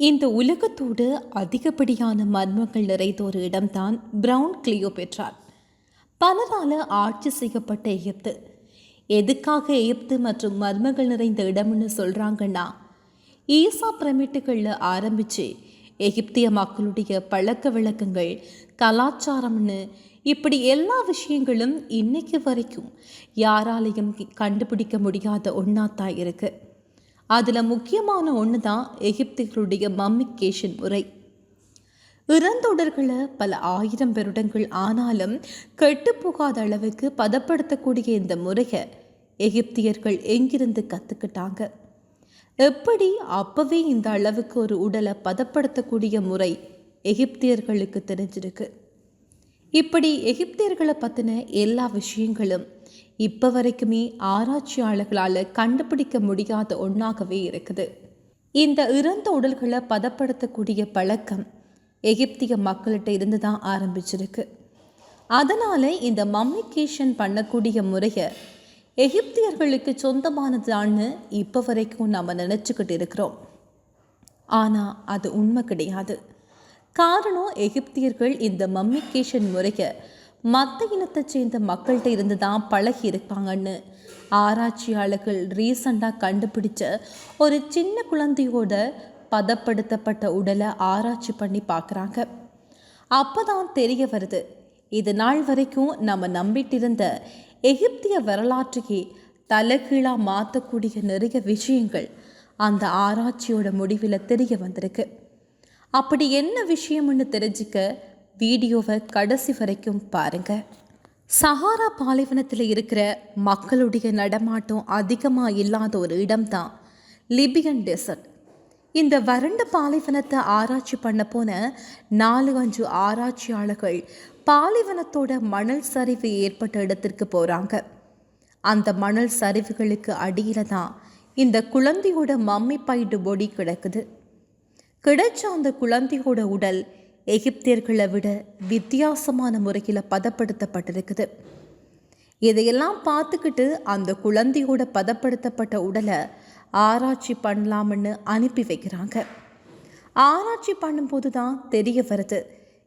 இந்த உலகத்தோடு அதிகப்படியான மர்மங்கள் நிறைந்த ஒரு இடம்தான் பிரவுன் பெற்றார் பலரால் ஆட்சி செய்யப்பட்ட எகிப்து. எதுக்காக எகிப்து மற்றும் மர்மங்கள் நிறைந்த இடம்னு சொல்கிறாங்கன்னா ஈசா பிரமிட்டுகளில் ஆரம்பித்து எகிப்திய மக்களுடைய பழக்க வழக்கங்கள் கலாச்சாரம்னு இப்படி எல்லா விஷயங்களும் இன்னைக்கு வரைக்கும் யாராலையும் கண்டுபிடிக்க முடியாத ஒன்றாத்தான் இருக்குது அதில் முக்கியமான ஒன்று தான் எகிப்திகளுடைய மம்மிகேஷன் முறை இறந்தொடர்களை பல ஆயிரம் வருடங்கள் ஆனாலும் கெட்டுப்போகாத அளவுக்கு பதப்படுத்தக்கூடிய இந்த முறையை எகிப்தியர்கள் எங்கிருந்து கற்றுக்கிட்டாங்க எப்படி அப்பவே இந்த அளவுக்கு ஒரு உடலை பதப்படுத்தக்கூடிய முறை எகிப்தியர்களுக்கு தெரிஞ்சிருக்கு? இப்படி எகிப்தியர்களை பற்றின எல்லா விஷயங்களும் இப்போ வரைக்குமே ஆராய்ச்சியாளர்களால் கண்டுபிடிக்க முடியாத ஒன்றாகவே இருக்குது. இந்த இறந்த உடல்களை பதப்படுத்தக்கூடிய பழக்கம் எகிப்திய மக்கள்கிட்ட இருந்து தான் ஆரம்பிச்சிருக்கு. அதனால் இந்த மம்மிகேஷன் பண்ணக்கூடிய முறையை எகிப்தியர்களுக்கு சொந்தமானதான்னு இப்போ வரைக்கும் நம்ம நினச்சிக்கிட்டு இருக்கிறோம். ஆனால் அது உண்மை கிடையாது. காரணம் எகிப்தியர்கள் இந்த மம்மிகேஷன் முறையை மற்ற இனத்தை சேர்ந்த மக்கள்கிட்ட இருந்து தான் பழகி இருப்பாங்கன்னு ஆராய்ச்சியாளர்கள் ரீசண்டாக கண்டுபிடிச்ச ஒரு சின்ன குழந்தையோட பதப்படுத்தப்பட்ட உடலை ஆராய்ச்சி பண்ணி பார்க்குறாங்க. அப்போ தான் தெரிய வருது இது நாள் வரைக்கும் நம்ம நம்பிட்டு இருந்த எகிப்திய வரலாற்றையே தலைகீழாக மாற்றக்கூடிய நிறைய விஷயங்கள் அந்த ஆராய்ச்சியோட முடிவில் தெரிய வந்திருக்கு. அப்படி என்ன விஷயம்னு தெரிஞ்சுக்க வீடியோவை கடைசி வரைக்கும் பாருங்க. சஹாரா பாலைவனத்தில் இருக்கிற மக்களுடைய நடமாட்டம் அதிகமாக இல்லாத ஒரு இடம்தான் லிபியன் டெசர்ட். இந்த வறண்ட பாலைவனத்தை ஆராய்ச்சி பண்ண போன நாலு அஞ்சு ஆராய்ச்சியாளர்கள் பாலைவனத்தோட மணல் சரிவு ஏற்பட்ட இடத்திற்கு போகிறாங்க அந்த மணல் சரிவுகளுக்கு அடியில் தான் இந்த குழந்தையோட மம்மி பைடு பொடி கிடக்குது. கிடைச்ச அந்த குழந்தையோட உடல் எகிப்தியர்களை விட வித்தியாசமான முறையில் பதப்படுத்தப்பட்டிருக்குது. இதையெல்லாம் பார்த்துக்கிட்டு அந்த குழந்தையோட பதப்படுத்தப்பட்ட உடலை ஆராய்ச்சி பண்ணலாம்னு அனுப்பி வைக்கிறாங்க. ஆராய்ச்சி பண்ணும்போது தான் தெரிய வருது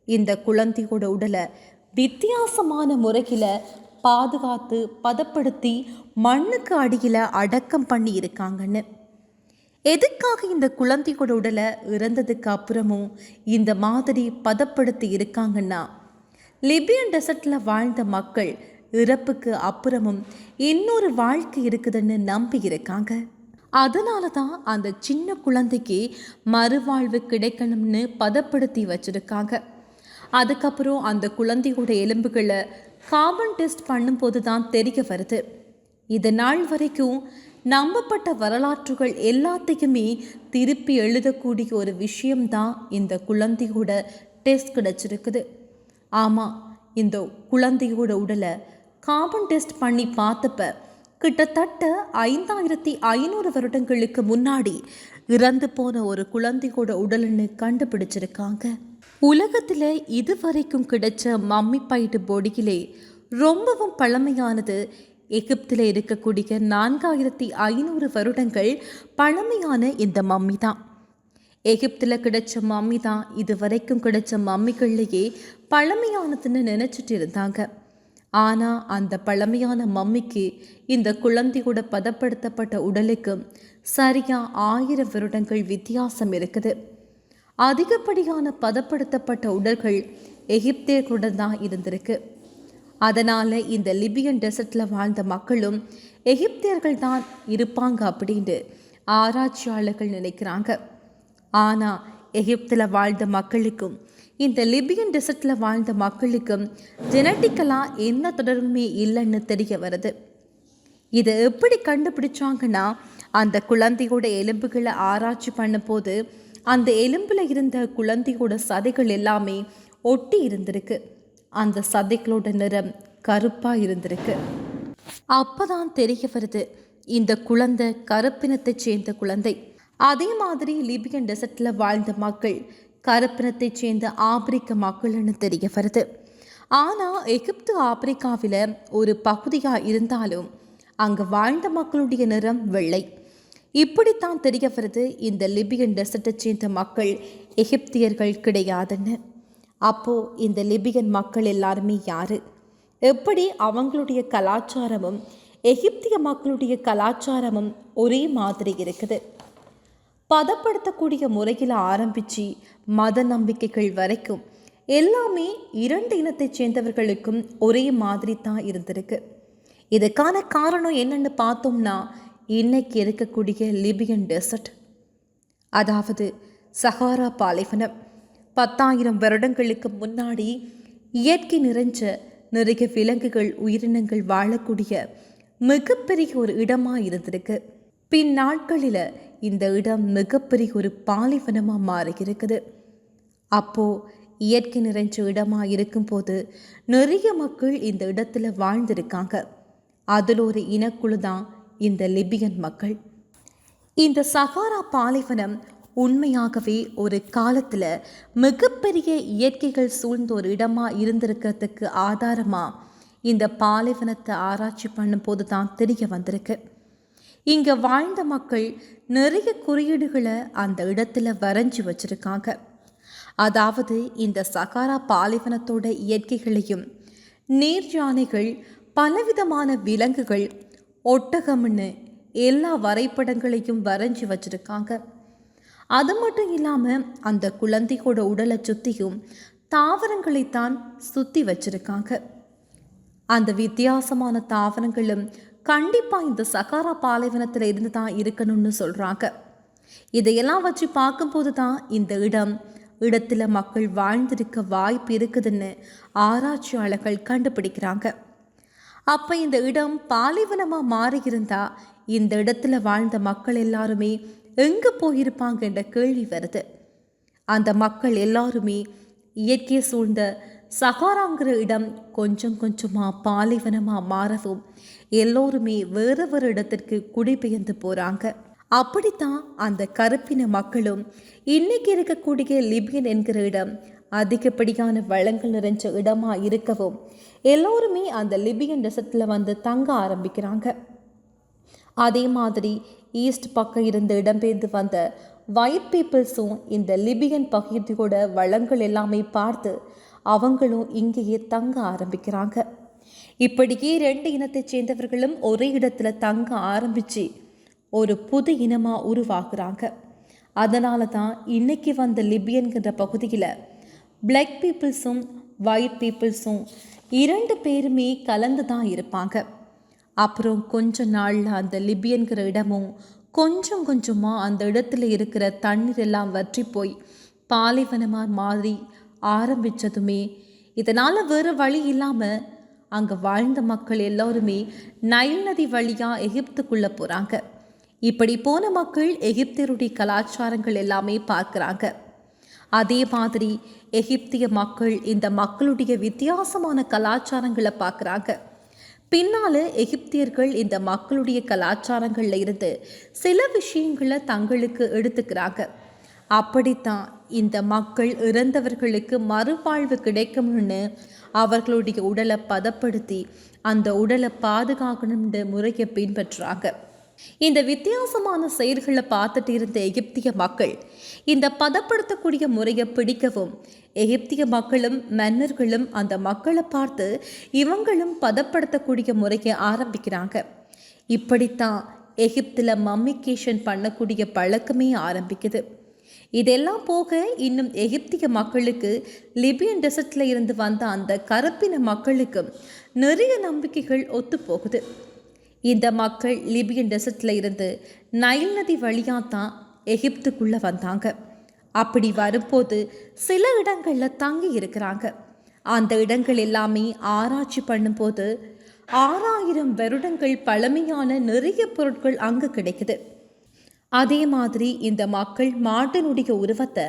இந்த குழந்தையோட உடலை வித்தியாசமான முறையில் பாதுகாத்து பதப்படுத்தி மண்ணுக்கு அடியில் அடக்கம் பண்ணி இருக்காங்கன்னு எதுக்காக இந்த குழந்தையோட உடலை இறந்ததுக்கு அப்புறமும் இந்த மாதிரி பதப்படுத்தி இருக்காங்கன்னா? லிபியன் டெசர்ட்டில் வாழ்ந்த மக்கள் இறப்புக்கு அப்புறமும் இன்னொரு வாழ்க்கை இருக்குதுன்னு நம்பி இருக்காங்க. அதனால தான் அந்த சின்ன குழந்தைக்கு மறுவாழ்வு கிடைக்கணும்னு பதப்படுத்தி வச்சுருக்காங்க. அதுக்கப்புறம் அந்த குழந்தையோட எலும்புகளை கார்பன் டெஸ்ட் பண்ணும்போது தான் தெரிய வருது. இது நாள் வரைக்கும் நம்பப்பட்ட வரலாற்றுகள் எல்லாத்தையுமே திருப்பி எழுதக்கூடிய ஒரு விஷயம்தான் இந்த குழந்தையோட டெஸ்ட் கிடச்சிருக்குது. ஆமாம் இந்த குழந்தையோட உடலை கார்பன் டெஸ்ட் பண்ணி பார்த்தப்ப கிட்டத்தட்ட ஐந்தாயிரத்தி ஐநூறு வருடங்களுக்கு முன்னாடி இறந்து போன ஒரு குழந்தையோட உடல்னு கண்டுபிடிச்சிருக்காங்க. உலகத்தில் இதுவரைக்கும் கிடைச்ச மம்மி பைட்டு பொடியிலே ரொம்பவும் பழமையானது எகிப்தில் இருக்கக்கூடிய நான்காயிரத்தி ஐநூறு வருடங்கள் பழமையான இந்த மம்மி தான் எகிப்தில் கிடைச்ச மம்மி தான் இது வரைக்கும் கிடைச்ச மம்மிகள்லேயே பழமையானதுன்னு நினச்சிட்டு இருந்தாங்க. ஆனால் அந்த பழமையான மம்மிக்கு இந்த குழந்தையோட பதப்படுத்தப்பட்ட உடலுக்கு சரியாக ஆயிரம் வருடங்கள் வித்தியாசம் இருக்குது. அதிகப்படியான பதப்படுத்தப்பட்ட உடல்கள் எகிப்தியர்களுடன் தான் இருந்திருக்கு. அதனால் இந்த லிபியன் டெசர்ட்டில் வாழ்ந்த மக்களும் எகிப்தியர்கள் தான் இருப்பாங்க அப்படின்ட்டு ஆராய்ச்சியாளர்கள் நினைக்கிறாங்க. ஆனால் எகிப்தில் வாழ்ந்த மக்களுக்கும் இந்த லிபியன் டெசர்ட்டில் வாழ்ந்த மக்களுக்கும் ஜெனட்டிக்கலாக எந்த தொடர்புமே இல்லைன்னு தெரிய வருது. இதை எப்படி கண்டுபிடிச்சாங்கன்னா அந்த குழந்தையோட எலும்புகளை ஆராய்ச்சி பண்ணும்போது அந்த எலும்பில் இருந்த குழந்தையோட சதைகள் எல்லாமே ஒட்டி இருந்திருக்கு. அந்த சதைகளோட நிறம் கருப்பாக இருந்திருக்கு. அப்பதான் தெரிய வருது இந்த குழந்தை கருப்பினத்தை சேர்ந்த குழந்தை. அதே மாதிரி லிபியன் டெசர்ட்டில் வாழ்ந்த மக்கள் கருப்பினத்தை சேர்ந்த ஆப்பிரிக்க மக்கள்னு தெரிய வருது. ஆனால் எகிப்து ஆப்பிரிக்காவில் ஒரு பகுதியாக இருந்தாலும் அங்கே வாழ்ந்த மக்களுடைய நிறம் வெள்ளை. இப்படித்தான் தெரிய வருது இந்த லிபியன் டெசர்ட்டை சேர்ந்த மக்கள் எகிப்தியர்கள் கிடையாதுன்னு. அப்போ இந்த லிபியன் மக்கள் எல்லாருமே யாரு? எப்படி அவங்களுடைய கலாச்சாரமும் எகிப்திய மக்களுடைய கலாச்சாரமும் ஒரே மாதிரி இருக்குது? பதப்படுத்தக்கூடிய முறையில் ஆரம்பித்து மத நம்பிக்கைகள் வரைக்கும் எல்லாமே இரண்டு இனத்தைச் சேர்ந்தவர்களுக்கும் ஒரே மாதிரி தான் இருந்திருக்கு. இதுக்கான காரணம் என்னன்னு பார்த்தோம்னா இன்னைக்கு இருக்கக்கூடிய லிபியன் டெசர்ட் அதாவது சஹாரா பாலைவனம். பத்தாயிரம் வருடங்களுக்கு முன்னாடி இயற்கை நிறைஞ்ச நிறைய விலங்குகள் உயிரினங்கள் வாழக்கூடிய மிகப்பெரிய ஒரு இடமாக இருந்திருக்கு பின் நாட்களில் இந்த இடம் மிகப்பெரிய ஒரு பாலைவனமாக மாறியிருக்குது. அப்போது இயற்கை நிறைஞ்ச இடமாக இருக்கும்போது நிறைய மக்கள் இந்த இடத்துல வாழ்ந்திருக்காங்க. அதில் ஒரு இனக்குழு தான் இந்த லிபியன் மக்கள். இந்த சகாரா பாலைவனம் உண்மையாகவே ஒரு காலத்தில் மிகப்பெரிய இயற்கைகள் சூழ்ந்த ஒரு இடமாக இருந்திருக்கிறதுக்கு ஆதாரமாக இந்த பாலைவனத்தை ஆராய்ச்சி பண்ணும்போது தான் தெரிய வந்திருக்கு. இங்கே வாழ்ந்த மக்கள் நிறைய குறியீடுகளை அந்த இடத்துல வரைஞ்சி வச்சுருக்காங்க. அதாவது இந்த சகாரா பாலைவனத்தோட இயற்கைகளையும் நீர் யானைகள் பலவிதமான விலங்குகள் ஒட்டகம்னு எல்லா வரைபடங்களையும் வரைஞ்சி வச்சுருக்காங்க. அது மட்டும் இல்லாமல் அந்த குழந்தையோட உடலை சுற்றியும் தாவரங்களைத்தான் சுற்றி வச்சிருக்காங்க. அந்த வித்தியாசமான தாவரங்களும் கண்டிப்பாக இந்த சகாரா பாலைவனத்தில் இருந்து தான் இருக்கணும்னு சொல்கிறாங்க இதையெல்லாம் வச்சு பார்க்கும்போது தான் இந்த இடம் இடத்துல மக்கள் வாழ்ந்திருக்க வாய்ப்பு இருக்குதுன்னு ஆராய்ச்சியாளர்கள் கண்டுபிடிக்கிறாங்க. அப்போ இந்த இடம் பாலைவனமாக மாறியிருந்தா இந்த இடத்துல வாழ்ந்த மக்கள் எல்லாருமே எங்கே போயிருப்பாங்க என்ற கேள்வி வருது. அந்த மக்கள் எல்லாருமே இயற்கை சூழ்ந்த சகாராங்கிற இடம் கொஞ்சம் கொஞ்சமாக பாலைவனமாக மாறவும் எல்லோருமே வேறு வேறு இடத்திற்கு குடிபெயர்ந்து போகிறாங்க அப்படித்தான் அந்த கருப்பின மக்களும் இன்னைக்கு இருக்கக்கூடிய லிபியன் என்கிற இடம் அதிகப்படியான வளங்கள் நிறைஞ்ச இடமாக இருக்கவும் எல்லோருமே அந்த லிபியன் ரசத்தில் வந்து தங்க ஆரம்பிக்கிறாங்க. அதே மாதிரி ஈஸ்ட் பக்கம் இருந்த இடம்பெயர்ந்து வந்த ஒயிட் பீப்புள்ஸும் இந்த லிபியன் பகுதியோட வளங்கள் எல்லாமே பார்த்து அவங்களும் இங்கேயே தங்க ஆரம்பிக்கிறாங்க. இப்படியே ரெண்டு இனத்தைச் சேர்ந்தவர்களும் ஒரே இடத்துல தங்க ஆரம்பித்து ஒரு புது இனமாக உருவாகுறாங்க. அதனால தான் இன்னைக்கு வந்த லிபியன்கிற பகுதியில் பிளாக் பீப்புள்ஸும் ஒயிட் பீப்புள்ஸும் இரண்டு பேருமே கலந்து தான் இருப்பாங்க. அப்புறம் கொஞ்ச நாளில் அந்த லிபியன்கிற இடமும் கொஞ்சம் கொஞ்சமாக அந்த இடத்துல இருக்கிற தண்ணீர் எல்லாம் வற்றி போய் பாலைவனமாக மாறி ஆரம்பித்ததுமே இதனால் வேறு வழி இல்லாமல் அங்கே வாழ்ந்த மக்கள் எல்லோருமே நைல் நதி வழியாக எகிப்துக்குள்ளே போகிறாங்க இப்படி போன மக்கள் எகிப்தியருடைய கலாச்சாரங்கள் எல்லாமே பார்க்குறாங்க. அதே மாதிரி எகிப்திய மக்கள் இந்த மக்களுடைய வித்தியாசமான கலாச்சாரங்களை பார்க்குறாங்க. பின்னால் எகிப்தியர்கள் இந்த மக்களுடைய கலாச்சாரங்களில் இருந்து சில விஷயங்களை தங்களுக்கு எடுத்துக்கிறாங்க. அப்படித்தான் இந்த மக்கள் இறந்தவர்களுக்கு மறுவாழ்வு கிடைக்கும்னு அவர்களுடைய உடலை பதப்படுத்தி அந்த உடலை பாதுகாக்கணும்ன்ற முறையை பின்பற்றுறாங்க. இந்த வித்தியாசமான செயல்களை பார்த்துட்டு இருந்த எகிப்திய மக்கள் இந்த பதப்படுத்தக்கூடிய முறையை பிடிக்கவும் எகிப்திய மக்களும் மன்னர்களும் அந்த மக்களை பார்த்து இவங்களும் பதப்படுத்தக்கூடிய முறையை ஆரம்பிக்கிறாங்க. இப்படித்தான் எகிப்தில் மம்மிகேஷன் பண்ணக்கூடிய பழக்கமே ஆரம்பிக்குது. இதெல்லாம் போக இன்னும் எகிப்திய மக்களுக்கு லிபியன் டெசர்ட்ல இருந்து வந்த அந்த கருப்பின மக்களுக்கும் நிறைய நம்பிக்கைகள் ஒத்து போகுது இந்த மக்கள் லிபியன் டெசர்ட்ல இருந்து நைல் நதி வழியாக தான் எகிப்துக்குள்ளே வந்தாங்க. அப்படி வரும்போது சில இடங்களில் தங்கி இருக்கிறாங்க. அந்த இடங்கள் எல்லாமே ஆராய்ச்சி பண்ணும்போது ஆறாயிரம் வருடங்கள் பழமையான நிறைய பொருட்கள் அங்கு கிடைக்குது. அதே மாதிரி இந்த மக்கள் மாட்டினுடைய உருவத்தை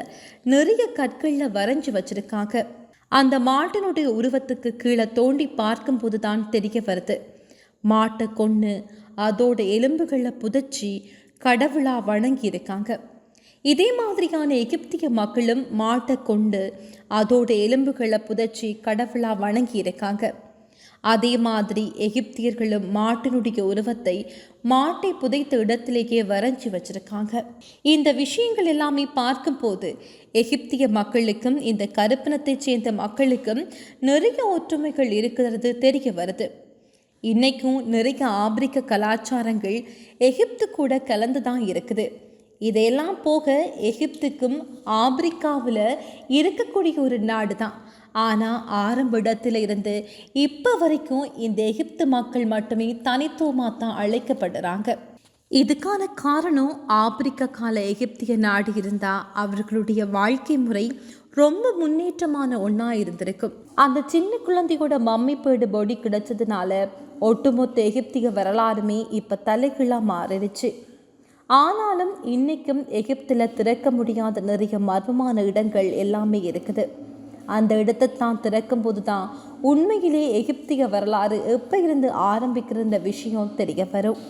நிறைய கற்களில் வரைஞ்சி வச்சிருக்காங்க. அந்த மாட்டினுடைய உருவத்துக்கு கீழே தோண்டி பார்க்கும்போது தான் தெரிய வருது. மாட்டை கொன்று அதோட எலும்புகளை புதைச்சி கடவுளா வணங்கி இருக்காங்க இதே மாதிரியான எகிப்திய மக்களும் மாட்டை கொண்டு அதோட எலும்புகளை புதைச்சி கடவுளா வணங்கி இருக்காங்க அதே மாதிரி எகிப்தியர்களும் மாட்டினுடைய உருவத்தை மாட்டை புதைத்த இடத்திலேயே வரைஞ்சி வச்சிருக்காங்க. இந்த விஷயங்கள் எல்லாமே பார்க்கும்போது எகிப்திய மக்களுக்கும் இந்த கருப்பினத்தைச் சேர்ந்த மக்களுக்கும் நிறைய ஒற்றுமைகள் இருக்கிறது தெரிய வருது. இன்றைக்கும் நிறைய ஆப்பிரிக்க கலாச்சாரங்கள் எகிப்து கூட கலந்து தான் இருக்குது. இதையெல்லாம் போக எகிப்துக்கும் ஆப்பிரிக்காவில் இருக்கக்கூடிய ஒரு நாடு தான் ஆனால் ஆரம்ப இடத்துல இருந்து இப்போ வரைக்கும் இந்த எகிப்து மக்கள் மட்டுமே தனித்துவமாக தான் அழைக்கப்படுறாங்க. இதுக்கான காரணம் ஆப்பிரிக்க கால எகிப்திய நாடு இருந்தால் அவர்களுடைய வாழ்க்கை முறை ரொம்ப முன்னேற்றமான ஒன்றா இருந்திருக்கும். அந்த சின்ன குழந்தையோட மம்மி பேடு பொடி கிடைச்சதுனால ஒட்டுமொத்த எகிப்திய வரலாறுமே இப்போ தலைகீழாக மாறிடுச்சு. ஆனாலும் இன்றைக்கும் எகிப்தில் திறக்க முடியாத நிறைய மர்மமான இடங்கள் எல்லாமே இருக்குது. அந்த இடத்தை தான் திறக்கும்போது தான் உண்மையிலே எகிப்திய வரலாறு எப்போ இருந்து ஆரம்பிக்கிற விஷயம் தெரிய வரும்.